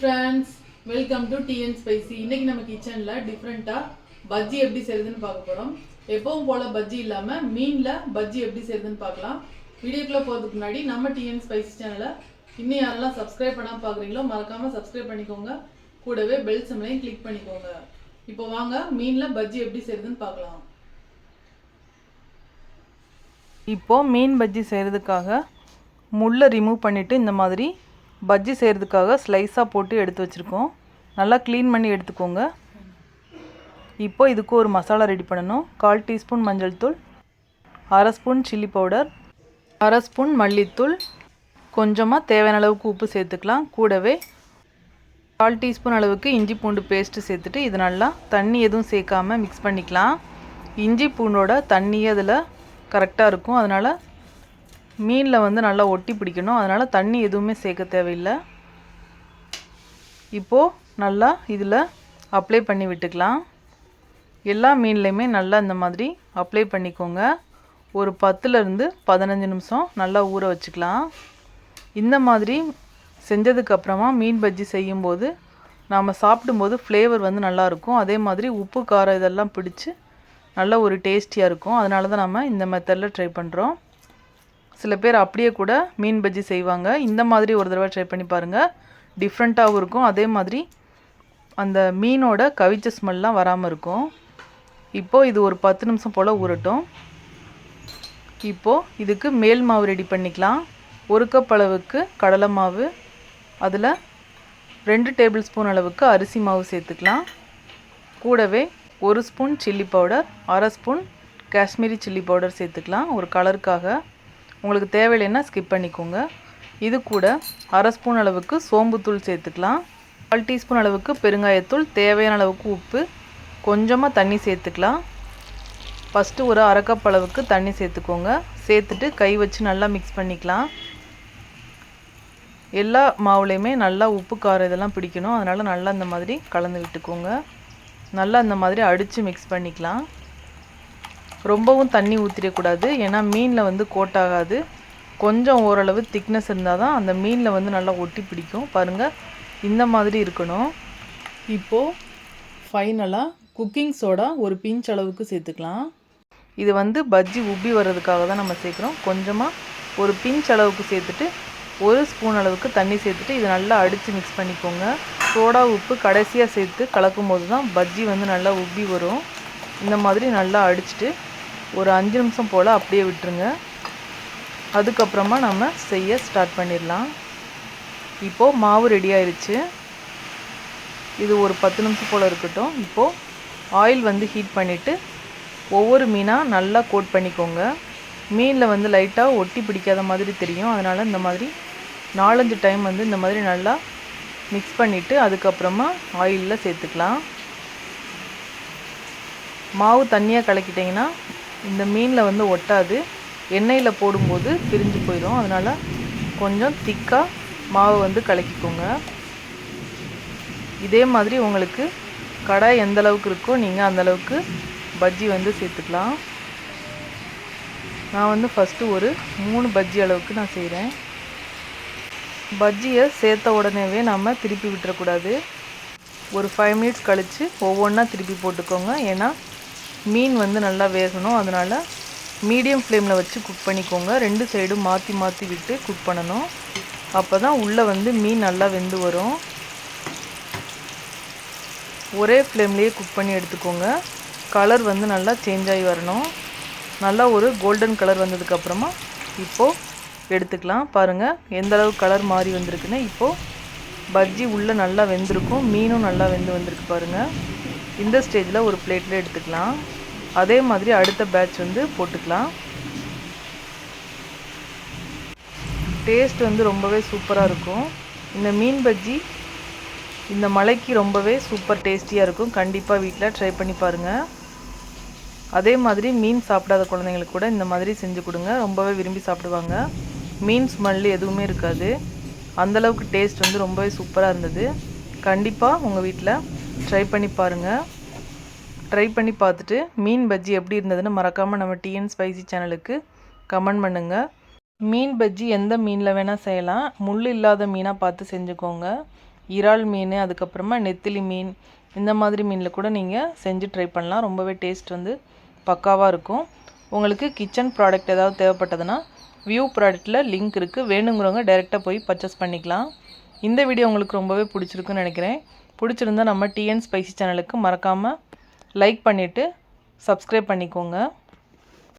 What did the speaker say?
Friends welcome to TN spicy இன்னைக்கு நம்ம கிச்சனில் டிஃப்ரெண்ட்டாக பஜ்ஜி எப்படி செய்யுதுன்னு பார்க்க போகிறோம் எப்பவும் போல் பஜ்ஜி இல்லாமல் மீனில் பஜ்ஜி எப்படி செய்யுதுன்னு பார்க்கலாம். வீடியோக்குள்ளே போகிறதுக்கு முன்னாடி நம்ம டிஎன் ஸ்பைசி சேனலை இன்னும் யாரெல்லாம் சப்ஸ்கிரைப் பண்ணாமல் பார்க்குறீங்களோ மறக்காமல் சப்ஸ்கிரைப் பண்ணிக்கோங்க. கூடவே பெல் சிம்லையும் கிளிக் பண்ணிக்கோங்க. இப்போ வாங்க மீனில் பஜ்ஜி எப்படி செய்யுதுன்னு பார்க்கலாம். இப்போது மீன் பஜ்ஜி செய்கிறதுக்காக முள்ளை ரிமூவ் பண்ணிவிட்டு இந்த மாதிரி பஜ்ஜி செய்கிறதுக்காக ஸ்லைஸாக போட்டு எடுத்து வச்சுருக்கோம். நல்லா க்ளீன் பண்ணி எடுத்துக்கோங்க. இப்போ இதுக்கு ஒரு மசாலா ரெடி பண்ணணும். கால் டீஸ்பூன் மஞ்சள் தூள் அரை ஸ்பூன் சில்லி பவுடர் அரை ஸ்பூன் மல்லித்தூள். கொஞ்சமாக தேவையான அளவுக்கு உப்பு சேர்த்துக்கலாம். கூடவே கால் டீஸ்பூன் அளவுக்கு இஞ்சி பூண்டு பேஸ்ட்டு சேர்த்துட்டு இது நல்லா தண்ணி எதுவும் சேர்க்காம மிக்ஸ் பண்ணிக்கலாம். இஞ்சி பூண்டோட தண்ணி அதில் கரெக்டாக இருக்கும். அதனால் மீனில் வந்து நல்லா ஒட்டி பிடிக்கணும். அதனால் தண்ணி எதுவுமே சேர்க்க தேவையில்லை. இப்போது நல்லா இதில் அப்ளை பண்ணி விட்டுக்கலாம். எல்லா மீன்லேயுமே நல்லா இந்த மாதிரி அப்ளை பண்ணிக்கோங்க. ஒரு பத்துலேருந்து பதினஞ்சு நிமிஷம் நல்லா ஊற வச்சுக்கலாம். இந்த மாதிரி செஞ்சதுக்கப்புறமா மீன் பஜ்ஜி செய்யும்போது நாம் சாப்பிடும்போது ஃப்ளேவர் வந்து நல்லாயிருக்கும் அதே மாதிரி உப்பு காரம் இதெல்லாம் பிடிச்சி நல்ல ஒரு டேஸ்டியாக இருக்கும். அதனால தான் நம்ம இந்த மெத்தடில் ட்ரை பண்ணுறோம் சில பேர் அப்படியே கூட மீன் பஜ்ஜி செய்வாங்க. இந்த மாதிரி ஒரு தடவை ட்ரை பண்ணி பாருங்கள் டிஃப்ரெண்ட்டாகவும் இருக்கும். அதே மாதிரி அந்த மீனோட கவிச்ச ஸ்மெல்லாம் வராமல் இருக்கும். இப்போது இது ஒரு பத்து நிமிஷம் போல் ஊறட்டும். இப்போது இதுக்கு மேல் மாவு ரெடி பண்ணிக்கலாம். ஒரு கப் அளவுக்கு கடலை மாவு அதில் ரெண்டு டேபிள் ஸ்பூன் அளவுக்கு அரிசி மாவு சேர்த்துக்கலாம். கூடவே ஒரு ஸ்பூன் சில்லி பவுடர் அரை ஸ்பூன் காஷ்மீரி சில்லி பவுடர் சேர்த்துக்கலாம். ஒரு கலருக்காக உங்களுக்கு தேவையில்லைன்னா ஸ்கிப் பண்ணிக்கோங்க. இது கூட அரை ஸ்பூன் அளவுக்கு சோம்புத்தூள் சேர்த்துக்கலாம். கால் டீஸ்பூன் அளவுக்கு பெருங்காயத்தூள் தேவையான அளவுக்கு உப்பு கொஞ்சமாக தண்ணி சேர்த்துக்கலாம். ஃபஸ்ட்டு ஒரு அரை கப் அளவுக்கு தண்ணி சேர்த்துக்கோங்க. சேர்த்துட்டு கை வச்சு நல்லா மிக்ஸ் பண்ணிக்கலாம். எல்லா மாவுலேயுமே நல்லா உப்பு காரம் இதெல்லாம் பிடிக்கணும். அதனால் நல்லா அந்த மாதிரி கலந்து விட்டுக்கோங்க. நல்லா அந்த மாதிரி அடித்து மிக்ஸ் பண்ணிக்கலாம். ரொம்பவும் தண்ணி ஊற்றிடக்கூடாது ஏன்னா மீனில் வந்து கோட் ஆகாது கொஞ்சம் ஓரளவு திக்னஸ் இருந்தால் தான் அந்த மீனில் வந்து நல்லா ஒட்டி பிடிக்கும். பாருங்கள் இந்த மாதிரி இருக்கணும். இப்போது ஃபைனலாக குக்கிங் சோடா ஒரு பிஞ்ச் அளவுக்கு சேர்த்துக்கலாம். இது வந்து பஜ்ஜி உப்பி வர்றதுக்காக தான் நம்ம சேர்க்குறோம். கொஞ்சமாக ஒரு பிஞ்ச் அளவுக்கு சேர்த்துட்டு ஒரு ஸ்பூன் அளவுக்கு தண்ணி சேர்த்துட்டு இதை நல்லா அடித்து மிக்ஸ் பண்ணிக்கோங்க. சோடா உப்பு கடைசியாக சேர்த்து கலக்கும் போது தான் பஜ்ஜி வந்து நல்லா உப்பி வரும். இந்த மாதிரி நல்லா அடிச்சுட்டு ஒரு அஞ்சு நிமிஷம் போல் அப்படியே விட்டுருங்க. அதுக்கப்புறமா நம்ம செய்ய ஸ்டார்ட் பண்ணிடலாம். இப்போது மாவு ரெடி ஆயிடுச்சு இது ஒரு பத்து நிமிஷம் போல் இருக்கட்டும். இப்போது ஆயில் வந்து ஹீட் பண்ணிவிட்டு ஒவ்வொரு மீனாக நல்லா கோட் பண்ணிக்கோங்க. மீனில் வந்து லைட்டாக ஒட்டி பிடிக்காத மாதிரி தெரியும். அதனால் இந்த மாதிரி நாலஞ்சு டைம் வந்து இந்த மாதிரி நல்லா மிக்ஸ் பண்ணிவிட்டு அதுக்கப்புறமா ஆயிலில் சேர்த்துக்கலாம். மாவு தண்ணியாக கலக்கிட்டிங்கன்னா இந்த மீனில் வந்து ஒட்டாது. எண்ணெயில் போடும்போது பிரிஞ்சு போயிடும். அதனால் கொஞ்சம் திக்காக மாவு வந்து கலக்கிக்கோங்க. இதே மாதிரி உங்களுக்கு கடாய் எந்த அளவுக்கு இருக்கோ நீங்கள் அந்தளவுக்கு பஜ்ஜி வந்து சேர்த்துக்கலாம். நான் வந்து ஃபஸ்ட்டு ஒரு மூணு பஜ்ஜி அளவுக்கு நான் செய்கிறேன் பஜ்ஜியை சேர்த்த உடனேவே நம்ம திருப்பி விட்டுறக்கூடாது. ஒரு ஃபைவ் மினிட்ஸ் கழித்து ஒவ்வொன்றா திருப்பி போட்டுக்கோங்க. ஏன்னா மீன் வந்து நல்லா வேகணும். அதனால் மீடியம் ஃப்ளேமில் வச்சு குக் பண்ணிக்கோங்க. ரெண்டு சைடும் மாற்றி மாற்றி விட்டு குக் பண்ணணும். அப்போ தான் உள்ளே வந்து மீன் நல்லா வெந்து வரும். ஒரே ஃப்ளேம்லேயே குக் பண்ணி எடுத்துக்கோங்க. கலர் வந்து நல்லா சேஞ்ச் ஆகி வரணும். நல்லா ஒரு கோல்டன் கலர் வந்ததுக்கப்புறமா இப்போது எடுத்துக்கலாம். பாருங்கள் எந்த அளவு கலர் மாறி வந்திருக்குன்னு. இப்போது பஜ்ஜி உள்ளே நல்லா வெந்திருக்கும். மீனும் நல்லா வெந்து வந்திருக்கு பாருங்கள் இந்த ஸ்டேஜில் ஒரு பிளேட்டில் எடுத்துக்கலாம். அதே மாதிரி அடுத்த பேட்ச் வந்து போட்டுக்கலாம். டேஸ்ட் வந்து ரொம்பவே சூப்பராக இருக்கும். இந்த மீன் பஜ்ஜி இந்த மலைக்கு ரொம்பவே சூப்பர் டேஸ்டியாக இருக்கும். கண்டிப்பாக வீட்டில் ட்ரை பண்ணி பாருங்கள் அதே மாதிரி மீன் சாப்பிடாத குழந்தைங்களுக்கு கூட இந்த மாதிரி செஞ்சு கொடுங்க. ரொம்பவே விரும்பி சாப்பிடுவாங்க. மீன் ஸ்மெல் எதுவுமே இருக்காது. அந்தளவுக்கு டேஸ்ட் வந்து ரொம்பவே சூப்பராக இருந்தது. கண்டிப்பாக உங்கள் வீட்டில் ட்ரை பண்ணி பாருங்கள் ட்ரை பண்ணி பார்த்துட்டு மீன் பஜ்ஜி எப்படி இருந்ததுன்னு மறக்காமல் நம்ம டிஎன் ஸ்பைசி சேனலுக்கு கமெண்ட் பண்ணுங்கள் மீன் பஜ்ஜி எந்த மீனில் வேணால் செய்யலாம். முள் இல்லாத மீனாக பார்த்து செஞ்சுக்கோங்க. இறால் மீன் அதுக்கப்புறமா நெத்திலி மீன் இந்த மாதிரி மீனில் கூட நீங்கள் செஞ்சு ட்ரை பண்ணலாம். ரொம்பவே டேஸ்ட் வந்து பக்காவாக இருக்கும். உங்களுக்கு கிச்சன் ப்ராடக்ட் ஏதாவது தேவைப்பட்டதுன்னா வியூ ப்ராடக்ட்டில் லிங்க் இருக்குது வேணுங்கிறவங்க டைரெக்டாக போய் பர்ச்சேஸ் பண்ணிக்கலாம். இந்த வீடியோ உங்களுக்கு ரொம்பவே பிடிச்சிருக்குன்னு நினைக்கிறேன். பிடிச்சிருந்தா நம்ம டிஎன் ஸ்பைசி சேனலுக்கு மறக்காமல் லைக் பண்ணிவிட்டு சப்ஸ்கிரைப் பண்ணிக்கோங்க.